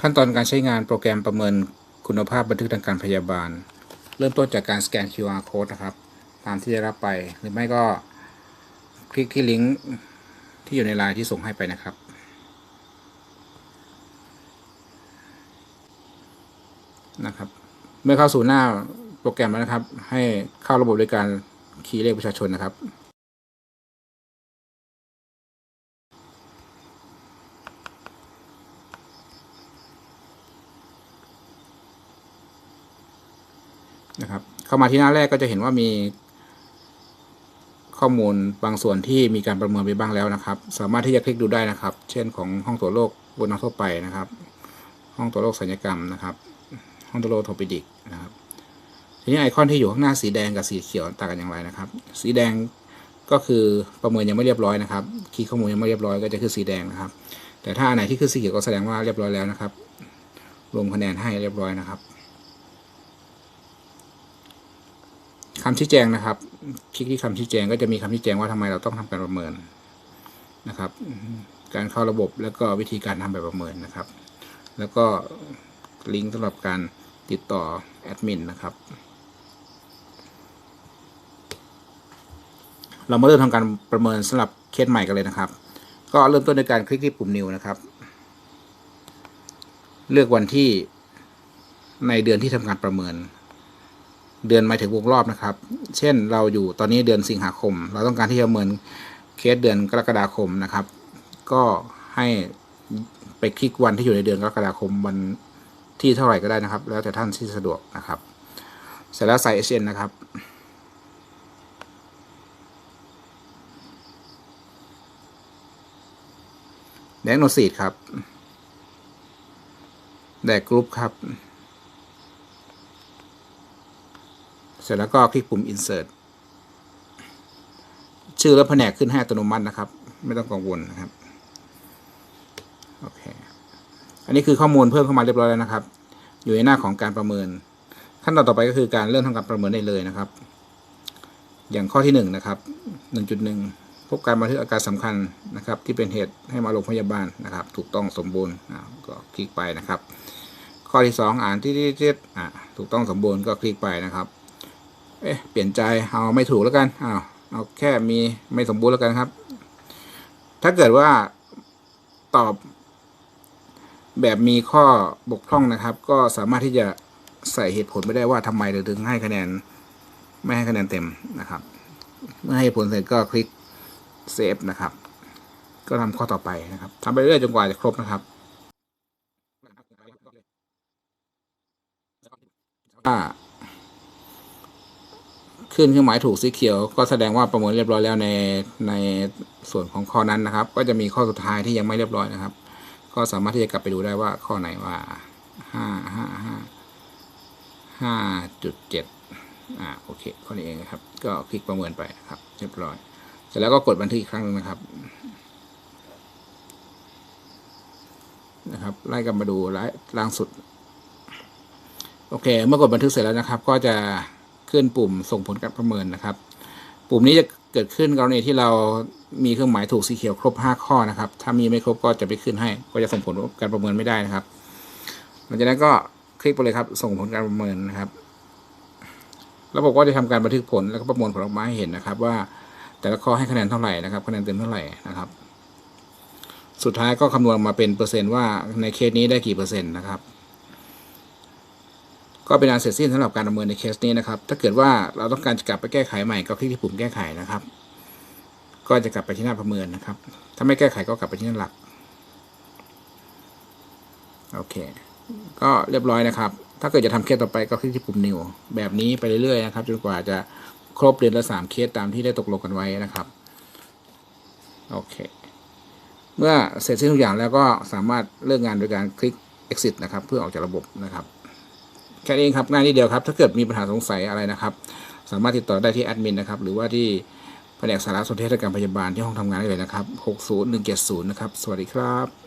ขั้นตอนการใช้งานโปรแกรมประเมินคุณภาพบันทึกทางการพยาบาล เริ่มต้นจากการสแกน QR code นะครับ ตามที่ได้รับไปหรือไม่ก็คลิกที่ลิงก์ที่อยู่ในไลน์ที่ส่งให้ไปนะครับ นะครับ เมื่อเข้าสู่หน้าโปรแกรมแล้วนะครับ ให้เข้าระบบด้วยการคีย์เลขประชาชนนะครับ นะครับ เข้ามาที่หน้าแรกก็จะเห็นว่ามี ข้อมูลบางส่วนที่มีการประเมินไปบ้างแล้วนะครับ สามารถที่จะคลิกดูได้นะครับ เช่นของห้องตรวจโรคบนนักทั่วไปนะครับ ห้องตรวจโรคศัลยกรรมนะครับ ห้องตรวจโรคอร์โทปิดิกนะครับทีนี้ไอคอนที่อยู่ข้างหน้าสีแดงกับสีเขียวต่างกันอย่างไรนะครับ สีแดงก็คือประเมินยังไม่เรียบร้อยนะครับคีย์ข้อมูลยังไม่เรียบร้อยก็จะขึ้นสีแดงนะครับ แต่ถ้าอันไหนที่ขึ้นสีเขียวก็แสดงว่าเรียบร้อยแล้วนะครับ รวมคะแนนให้เรียบร้อยนะครับ คำชี้แจงนะครับ คลิกที่คำชี้แจงก็จะมีคำชี้แจงว่าทำไมเราต้องทำการประเมินนะครับ การเข้าระบบแล้วก็วิธีการทำแบบประเมินนะครับ แล้วก็ลิงก์สำหรับการติดต่อแอดมินนะครับเรามาเริ่มทำการประเมินสำหรับเคสใหม่กันเลยนะครับ ก็เริ่มต้นด้วยการคลิกที่ปุ่ม New นะครับ เลือกวันที่ในเดือนที่ทำการประเมิน เดือนหมายถึงวงรอบนะครับ เช่นเราอยู่ตอนนี้เดือนสิงหาคม เราต้องการที่จะประเมินเคสเดือนกรกฎาคมนะครับ ก็ให้ไปคลิกวันที่อยู่ในเดือนกรกฎาคมวันที่เท่าไหร่ก็ได้นะครับ แล้วแต่ท่านที่สะดวกนะครับ เสร็จแล้วใส่ SN นะครับแดกโนซีดครับ แดกกรุ๊ปครับ เสร็จแล้วก็คลิกปุ่ม insert ชื่อและแผนกขึ้นให้อัตโนมัตินะครับ ไม่ต้องกังวลนะครับโอเคอันนี้คือข้อมูลเพิ่มเข้ามาเรียบร้อยแล้วนะครับ อยู่ในหน้าของการประเมิน ขั้นตอนต่อไปก็คือการเริ่มทำการประเมินได้เลยนะครับ อย่างข้อที่หนึ่งนะครับหนึ่งจุดหนึ่งพบการบันทึกอาการสำคัญนะครับ ที่เป็นเหตุให้มาโรงพยาบาลนะครับ ถูกต้องสมบูรณ์ก็คลิกไปนะครับ ข้อที่สองอ่านที่ที่ที่อ่าถูกต้องสมบูรณ์ก็คลิกไปนะครับ เอ๊ะเปลี่ยนใจเอาไม่ถูกแล้วกันอ้าวเอาแค่มีไม่สมบูรณ์แล้วกันครับ ถ้าเกิดว่าตอบแบบมีข้อบกพร่องนะครับ ก็สามารถที่จะใส่เหตุผลไม่ได้ว่าทำไมถึงให้คะแนน ไม่ให้คะแนนเต็มนะครับ เมื่อให้ผลเสร็จก็คลิกเซฟนะครับ ก็ทำข้อต่อไปนะครับทำไปเรื่อยจนกว่าจะครบนะครับถ้า ขึ้นเครื่องหมายถูกสีเขียว ก็แสดงว่าประเมินเรียบร้อยแล้วในในส่วนของข้อนั้นนะครับ ก็จะมีข้อสุดท้ายที่ยังไม่เรียบร้อยนะครับ ก็สามารถที่จะกลับไปดูได้ว่าข้อไหนว่าห้าห้าห้าห้าจุดเจ็ดอ่าโอเคข้อนี้เองนะครับ ก็คลิกประเมินไปนะครับ เรียบร้อยเสร็จแล้วก็กดบันทึกอีกครั้งนึงนะครับนะครับไล่กับมาดูไล่ล่างสุด โอเค เมื่อกดบันทึกเสร็จแล้วนะครับ ก็จะ ขึ้นปุ่มส่งผลการประเมินนะครับ ปุ่มนี้จะเกิดขึ้นกรณีที่เรามีเครื่องหมายถูกสีเขียวครบ 5 ข้อนะครับ ถ้ามีไม่ครบก็จะไปขึ้นให้ ก็จะส่งผลการประเมินไม่ได้นะครับ หลังจากนั้นก็คลิกไปเลยครับ ส่งผลการประเมินนะครับ ระบบก็จะทำการบันทึกผลแล้วก็ประมวลผลออกมาให้เห็นนะครับ ว่าแต่ละข้อให้คะแนนเท่าไหร่นะครับ คะแนนเต็มเท่าไหร่นะครับ สุดท้ายก็คำนวณมาเป็นเปอร์เซ็นต์ว่าในเคสนี้ได้กี่เปอร์เซ็นต์นะครับ ก็เป็นอันเสร็จสิ้นสำหรับการประเมินในเคสนี้นะครับ ถ้าเกิดว่าเราต้องการจะกลับไปแก้ไขใหม่ก็คลิกที่ปุ่มแก้ไขนะครับ ก็จะกลับไปที่หน้าประเมินนะครับ ถ้าไม่แก้ไขก็กลับไปที่หน้าหลัก โอเค ก็เรียบร้อยนะครับ ถ้าเกิดจะทำเคสต่อไปก็คลิกที่ปุ่ม new แบบนี้ไปเรื่อยๆนะครับ จนกว่าจะครบเดือนละสามเคสตามที่ได้ตกลงกันไว้นะครับ โอเค เมื่อเสร็จสิ้นทุกอย่างแล้วก็สามารถเลิกงานโดยการคลิก exit นะครับ เพื่อออกจากระบบนะครับ แค่นี้เองครับง่ายนิดเดียวครับ ถ้าเกิดมีปัญหาสงสัยอะไรนะครับ สามารถติดต่อได้ที่แอดมินนะครับ หรือว่าที่แผนกสารสนเทศและการพยาบาลที่ห้องทำงานได้เลยนะครับ 60170 นะครับ สวัสดีครับ